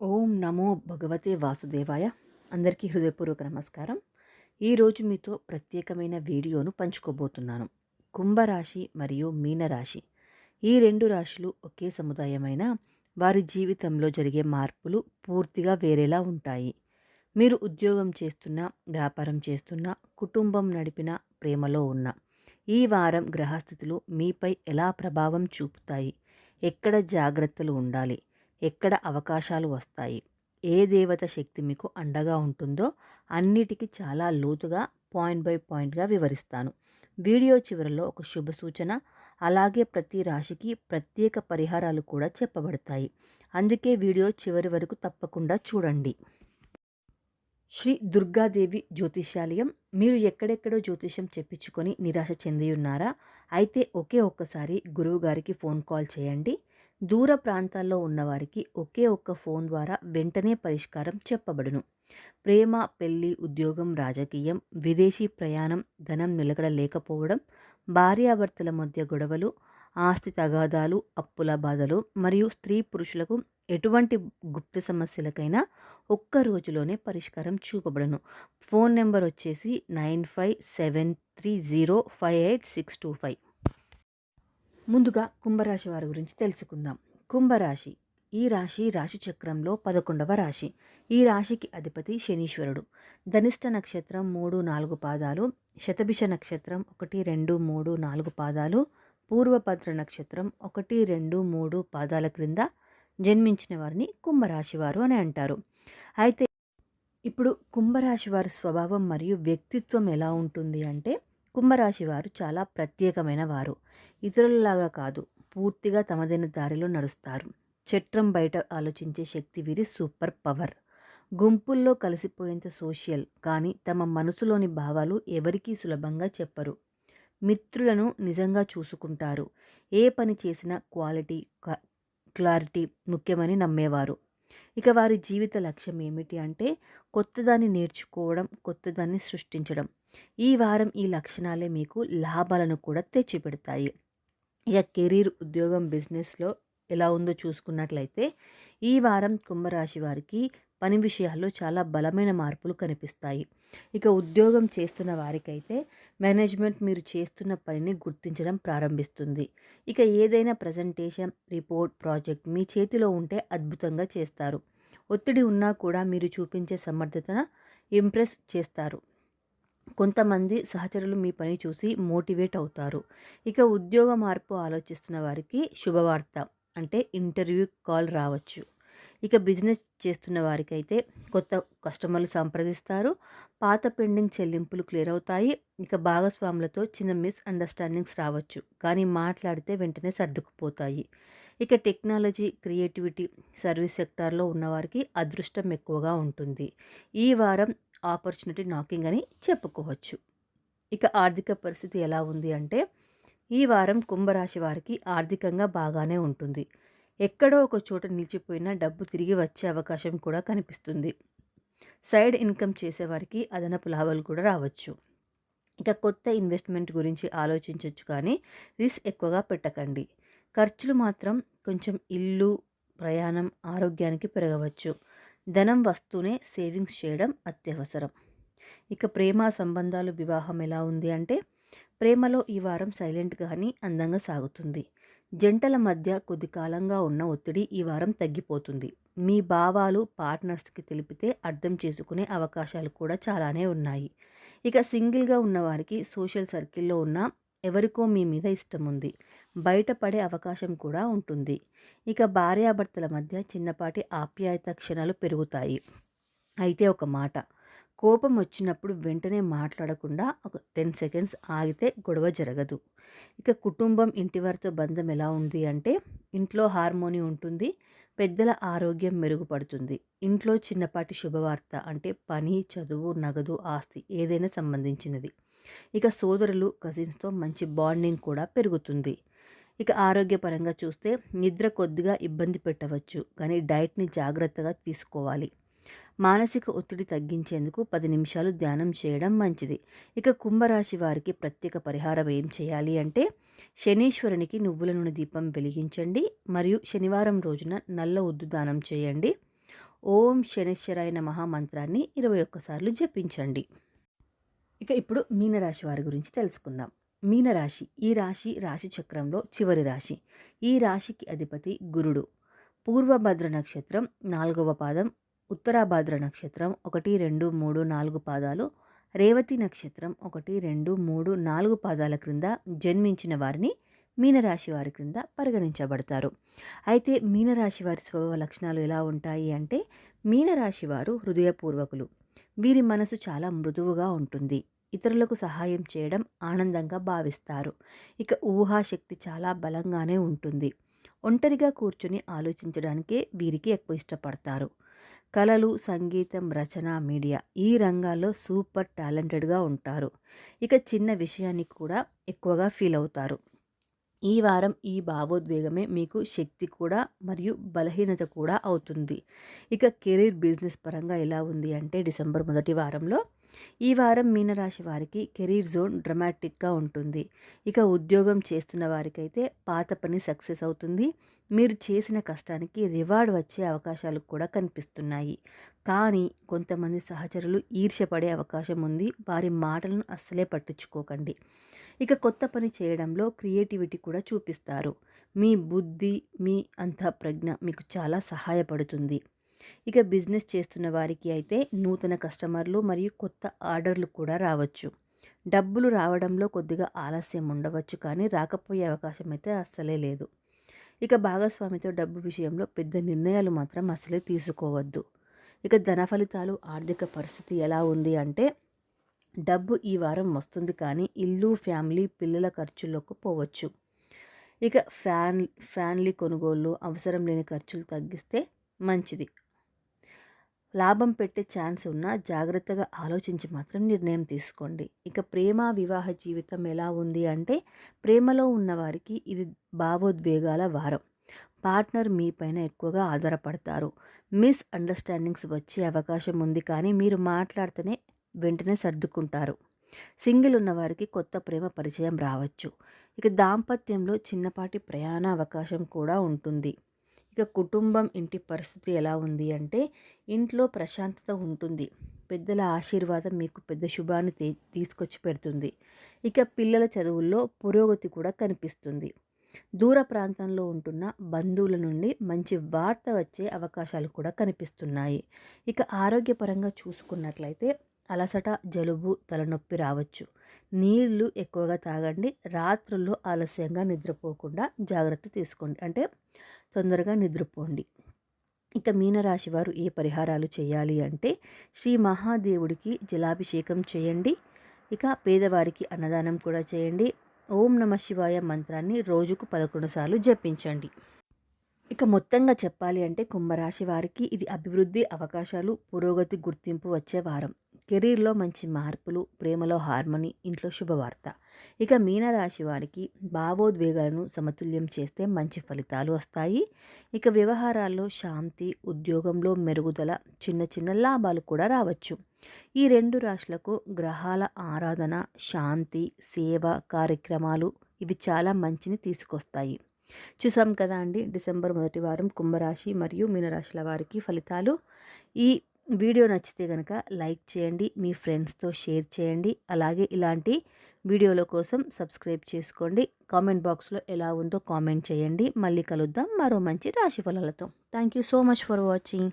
ఓం నమో భగవతే వాసుదేవాయ. అందరికీ హృదయపూర్వక నమస్కారం. ఈరోజు మీతో ప్రత్యేకమైన వీడియోను పంచుకోబోతున్నాను. కుంభరాశి మరియు మీనరాశి. ఈ రెండు రాశులు ఒకే సముదాయమైన వారి జీవితంలో జరిగే మార్పులు పూర్తిగా వేరేలా ఉంటాయి. మీరు ఉద్యోగం చేస్తున్న వ్యాపారం చేస్తున్న కుటుంబం నడిపిన ప్రేమలో ఉన్న ఈ వారం గ్రహస్థితులు మీపై ఎలా ప్రభావం చూపుతాయి? ఎక్కడ జాగ్రత్తలు ఉండాలి? ఎక్కడ అవకాశాలు వస్తాయి? ఏ దేవత శక్తి మీకు అండగా ఉంటుందో అన్నిటికీ చాలా లోతుగా పాయింట్ బై పాయింట్గా వివరిస్తాను. వీడియో చివరిలో ఒక శుభ సూచన అలాగే ప్రతి రాశికి ప్రత్యేక పరిహారాలు కూడా చెప్పబడతాయి. అందుకే వీడియో చివరి వరకు తప్పకుండా చూడండి. శ్రీ దుర్గాదేవి జ్యోతిష్యాలయం మీరు ఎక్కడెక్కడో జ్యోతిష్యం చెప్పించుకొని నిరాశ చెంది ఉన్నారా అయితే ఒకే ఒక్కసారి గురువు గారికి ఫోన్ కాల్ చేయండి. దూర ప్రాంతాల్లో ఉన్నవారికి ఒకే ఒక్క ఫోన్ ద్వారా వెంటనే పరిష్కారం చెప్పబడును. ప్రేమ పెళ్ళి ఉద్యోగం రాజకీయం విదేశీ ప్రయాణం ధనం నిలకడ లేకపోవడం భార్యాభర్తల మధ్య గొడవలు ఆస్తి తగాదాలు అప్పుల బాధలు మరియు స్త్రీ పురుషులకు ఎటువంటి గుప్త సమస్యలకైనా ఒక్క రోజులోనే పరిష్కారం చూపబడను. ఫోన్ నెంబర్ వచ్చేసి nine five seven three zero five eight six two five. ముందుగా కుంభరాశి వారి గురించి తెలుసుకుందాం. కుంభరాశి ఈ రాశి రాశి చక్రంలో పదకొండవ రాశి. ఈ రాశికి అధిపతి శనీశ్వరుడు. ధనిష్ట నక్షత్రం మూడు నాలుగు పాదాలు శతభిష నక్షత్రం ఒకటి రెండు మూడు నాలుగు పాదాలు పూర్వభద్ర నక్షత్రం ఒకటి రెండు మూడు పాదాల క్రింద జన్మించిన వారిని కుంభరాశి వారు అని అంటారు. అయితే ఇప్పుడు కుంభరాశి వారి స్వభావం మరియు వ్యక్తిత్వం ఎలా ఉంటుంది అంటే కుంభరాశి వారు చాలా ప్రత్యేకమైన వారు. ఇతరులలాగా కాదు పూర్తిగా తమదైన దారిలో నడుస్తారు. చట్రం బయట ఆలోచించే శక్తి వీరి సూపర్ పవర్. గుంపుల్లో కలిసిపోయేంత సోషల్ కానీ తమ మనసులోని భావాలు ఎవరికీ సులభంగా చెప్పరు. మిత్రులను నిజంగా చూసుకుంటారు. ఏ పని చేసినా క్వాలిటీ క్లారిటీ ముఖ్యమని నమ్మేవారు. ఇక వారి జీవిత లక్ష్యం ఏమిటి అంటే కొత్తదాన్ని నేర్చుకోవడం కొత్తదాన్ని సృష్టించడం. ఈ వారం ఈ లక్షణాలే మీకు లాభాలను కూడా తెచ్చిపెడతాయి. ఇక కెరీర్ ఉద్యోగం బిజినెస్లో ఎలా ఉందో చూసుకున్నట్లయితే ఈ వారం కుంభరాశి వారికి పని విషయాల్లో చాలా బలమైన మార్పులు కనిపిస్తాయి. ఇక ఉద్యోగం చేస్తున్న వారికైతే మేనేజ్మెంట్ మీరు చేస్తున్న పనిని గుర్తించడం ప్రారంభిస్తుంది. ఇక ఏదైనా ప్రజెంటేషన్ రిపోర్ట్ ప్రాజెక్ట్ మీ చేతిలో ఉంటే అద్భుతంగా చేస్తారు. ఒత్తిడి ఉన్నా కూడా మీరు చూపించే సమర్థతను ఇంప్రెస్ చేస్తారు. కొంతమంది సహచరులు మీ పని చూసి మోటివేట్ అవుతారు. ఇక ఉద్యోగ మార్పు ఆలోచిస్తున్న వారికి శుభవార్త అంటే ఇంటర్వ్యూ కాల్ రావచ్చు. ఇక బిజినెస్ చేస్తున్న వారికైతే కొత్త కస్టమర్లు సంప్రదిస్తారు. పాత పెండింగ్ చెల్లింపులు క్లియర్ అవుతాయి. ఇక భాగస్వాములతో చిన్న మిస్ అండర్స్టాండింగ్స్ రావచ్చు. కానీ మాట్లాడితే వెంటనే సర్దుకుపోతాయి. ఇక టెక్నాలజీ క్రియేటివిటీ సర్వీస్ సెక్టార్లో ఉన్నవారికి అదృష్టం ఎక్కువగా ఉంటుంది. ఈ వారం ఆపర్చునిటీ నాకింగ్ అని చెప్పుకోవచ్చు. ఇక ఆర్థిక పరిస్థితి ఎలా ఉంది అంటే ఈ వారం కుంభరాశి వారికి ఆర్థికంగా బాగానే ఉంటుంది. ఎక్కడో ఒక చోట నిలిచిపోయిన డబ్బు తిరిగి వచ్చే అవకాశం కూడా కనిపిస్తుంది. సైడ్ ఇన్కమ్ చేసేవారికి అదనపు లాభాలు కూడా రావచ్చు. ఇక కొత్త ఇన్వెస్ట్మెంట్ గురించి ఆలోచించవచ్చు కానీ రిస్క్ ఎక్కువగా పెట్టకండి. ఖర్చులు మాత్రం కొంచెం ఇల్లు ప్రయాణం ఆరోగ్యానికి పెరగవచ్చు. ధనం వస్తూనే సేవింగ్స్ చేయడం అత్యవసరం. ఇక ప్రేమ సంబంధాలు వివాహం ఎలా ఉంది అంటే ప్రేమలో ఈ వారం సైలెంట్ కానీ అందంగా సాగుతుంది. జంటల మధ్య కొద్ది కాలంగా ఉన్న ఒత్తిడి ఈ వారం తగ్గిపోతుంది. మీ భావాలు పార్ట్నర్స్కి తెలిపితే అర్థం చేసుకునే అవకాశాలు కూడా చాలానే ఉన్నాయి. ఇక సింగిల్గా ఉన్నవారికి సోషల్ సర్కిల్లో ఉన్న ఎవరికో మీ మీద ఇష్టం ఉంది బయటపడే అవకాశం కూడా ఉంటుంది. ఇక భార్యాభర్తల మధ్య చిన్నపాటి ఆప్యాయత క్షణాలు పెరుగుతాయి. అయితే ఒక మాట కోపం వచ్చినప్పుడు వెంటనే మాట్లాడకుండా ఒక టెన్ సెకండ్స్ ఆగితే గొడవ జరగదు. ఇక కుటుంబం ఇంటి వారితో బంధం ఎలా ఉంది అంటే ఇంట్లో హార్మోని ఉంటుంది పెద్దల ఆరోగ్యం మెరుగుపడుతుంది. ఇంట్లో చిన్నపాటి శుభవార్త అంటే పని చదువు నగదు ఆస్తి ఏదైనా సంబంధించినది. ఇక సోదరులు కజిన్స్తో మంచి బాండింగ్ కూడా పెరుగుతుంది. ఇక ఆరోగ్యపరంగా చూస్తే నిద్ర కొద్దిగా ఇబ్బంది పెట్టవచ్చు కానీ డైట్ని జాగ్రత్తగా తీసుకోవాలి. మానసిక ఒత్తిడి తగ్గించేందుకు పది నిమిషాలు ధ్యానం చేయడం మంచిది. ఇక కుంభరాశి వారికి ప్రత్యేక పరిహారం ఏం చేయాలి అంటే శనీశ్వరునికి నువ్వుల నూనె దీపం వెలిగించండి మరియు శనివారం రోజున నల్ల ఉద్దు దానం చేయండి. ఓం శనిశ్వరాయ నమః మంత్రాన్ని ఇరవై ఒక్కసార్లు జపించండి. ఇక ఇప్పుడు మీనరాశి వారి గురించి తెలుసుకుందాం. మీనరాశి ఈ రాశి రాశి చక్రంలో చివరి రాశి. ఈ రాశికి అధిపతి గురుడు. పూర్వభద్ర నక్షత్రం నాలుగవ పాదం ఉత్తరాభద్ర నక్షత్రం ఒకటి రెండు మూడు నాలుగు పాదాలు రేవతి నక్షత్రం ఒకటి రెండు మూడు నాలుగు పాదాల క్రింద జన్మించిన వారిని మీనరాశి వారి క్రింద పరిగణించబడతారు. అయితే మీనరాశి వారి స్వభావ లక్షణాలు ఎలా ఉంటాయి అంటే మీనరాశి వారు హృదయపూర్వకులు. వీరి మనసు చాలా మృదువుగా ఉంటుంది. ఇతరులకు సహాయం చేయడం ఆనందంగా భావిస్తారు. ఇక ఊహాశక్తి చాలా బలంగానే ఉంటుంది. ఒంటరిగా కూర్చుని ఆలోచించడానికే వీరికి ఎక్కువ ఇష్టపడతారు. కళలు సంగీతం రచన మీడియా ఈ రంగాల్లో సూపర్ టాలెంటెడ్గా ఉంటారు. ఇక చిన్న విషయాన్ని కూడా ఎక్కువగా ఫీల్ అవుతారు. ఈ వారం ఈ భావోద్వేగమే మీకు శక్తి కూడా మరియు బలహీనత కూడా అవుతుంది. ఇక కెరీర్ బిజినెస్ పరంగా ఎలా ఉంది అంటే డిసెంబర్ మొదటి వారంలో ఈ వారం మీనరాశి వారికి కెరీర్ జోన్ డ్రమాటిక్గా ఉంటుంది. ఇక ఉద్యోగం చేస్తున్న వారికైతే పాత పని సక్సెస్ అవుతుంది. మీరు చేసిన కష్టానికి రివార్డ్ వచ్చే అవకాశాలు కూడా కనిపిస్తున్నాయి. కానీ కొంతమంది సహచరులు ఈర్ష్యపడే అవకాశం ఉంది. వారి మాటలను అస్సలే పట్టించుకోకండి. ఇక కొత్త పని చేయడంలో క్రియేటివిటీ కూడా చూపిస్తారు. మీ బుద్ధి మీ అంత ప్రజ్ఞ మీకు చాలా సహాయపడుతుంది. ఇక బిజినెస్ చేస్తున్న వారికి అయితే నూతన కస్టమర్లు మరియు కొత్త ఆర్డర్లు కూడా రావచ్చు. డబ్బులు రావడంలో కొద్దిగా ఆలస్యం ఉండవచ్చు కానీ రాకపోయే అవకాశం అయితే అస్సలే లేదు. ఇక భాగస్వామితో డబ్బు విషయంలో పెద్ద నిర్ణయాలు మాత్రం అసలే తీసుకోవద్దు. ఇక ధన ఫలితాలు ఆర్థిక పరిస్థితి ఎలా ఉంది అంటే డబ్బు ఈ వారం వస్తుంది కానీ ఇల్లు ఫ్యామిలీ పిల్లల ఖర్చులకు పోవచ్చు. ఇక ఫ్యాన్ ఫ్యాన్లీ కొనుగోళ్ళు అవసరం లేని ఖర్చులు తగ్గిస్తే మంచిది. లాభం పెట్టే ఛాన్స్ ఉన్నా జాగ్రత్తగా ఆలోచించి మాత్రం నిర్ణయం తీసుకోండి. ఇక ప్రేమ వివాహ జీవితం ఎలా ఉంది అంటే ప్రేమలో ఉన్నవారికి ఇది భావోద్వేగాల వారం. పార్ట్నర్ మీ పైన ఎక్కువగా ఆధారపడతారు. మిస్ అండర్స్టాండింగ్స్ వచ్చే అవకాశం ఉంది కానీ మీరు మాట్లాడితేనే వెంటనే సర్దుకుంటారు. సింగిల్ ఉన్నవారికి కొత్త ప్రేమ పరిచయం రావచ్చు. ఇక దాంపత్యంలో చిన్నపాటి ప్రయాణ అవకాశం కూడా ఉంటుంది. ఇక కుటుంబం ఇంటి పరిస్థితి ఎలా ఉంది అంటే ఇంట్లో ప్రశాంతత ఉంటుంది. పెద్దల ఆశీర్వాదం మీకు పెద్ద శుభాన్ని తీసుకొచ్చి పెడుతుంది. ఇక పిల్లల చదువుల్లో పురోగతి కూడా కనిపిస్తుంది. దూర ప్రాంతంలో ఉంటున్న బంధువుల నుండి మంచి వార్త వచ్చే అవకాశాలు కూడా కనిపిస్తున్నాయి. ఇక ఆరోగ్యపరంగా చూసుకున్నట్లయితే అలసట జలుబు తలనొప్పి రావచ్చు. నీళ్ళు ఎక్కువగా తాగండి. రాత్రుల్లో ఆలస్యంగా నిద్రపోకుండా జాగ్రత్త తీసుకోండి. అంటే తొందరగా నిద్రపోండి. ఇక మీనరాశి వారు ఏ పరిహారాలు చేయాలి అంటే శ్రీ మహాదేవుడికి జలాభిషేకం చేయండి. ఇక పేదవారికి అన్నదానం కూడా చేయండి. ఓం నమ శివాయ మంత్రాన్ని రోజుకు పదకొండు సార్లు జపించండి. ఇక మొత్తంగా చెప్పాలి అంటే కుంభరాశి వారికి ఇది అభివృద్ధి అవకాశాలు పురోగతి గుర్తింపు వచ్చే వారం. కెరీర్లో మంచి మార్పులు ప్రేమలో హార్మోని ఇంట్లో శుభవార్త. ఇక మీనరాశి వారికి భావోద్వేగాలను సమతుల్యం చేస్తే మంచి ఫలితాలు వస్తాయి. ఇక వ్యవహారాల్లో శాంతి ఉద్యోగంలో మెరుగుదల చిన్న చిన్న లాభాలు కూడా రావచ్చు. ఈ రెండు రాశులకు గ్రహాల ఆరాధన శాంతి సేవ కార్యక్రమాలు ఇవి చాలా మంచిని తీసుకొస్తాయి. చూసాం కదా అండి డిసెంబర్ మొదటి వారం కుంభరాశి మరియు మీనరాశుల వారికి ఫలితాలు. ఈ వీడియో నచ్చితే కనుక లైక్ చేయండి మీ ఫ్రెండ్స్తో షేర్ చేయండి అలాగే ఇలాంటి వీడియోల కోసం సబ్స్క్రైబ్ చేసుకోండి. కామెంట్ బాక్స్లో ఎలా ఉందో కామెంట్ చేయండి. మళ్ళీ కలుద్దాం మరో మంచి రాశి ఫలాలతో. Thank you so much for watching.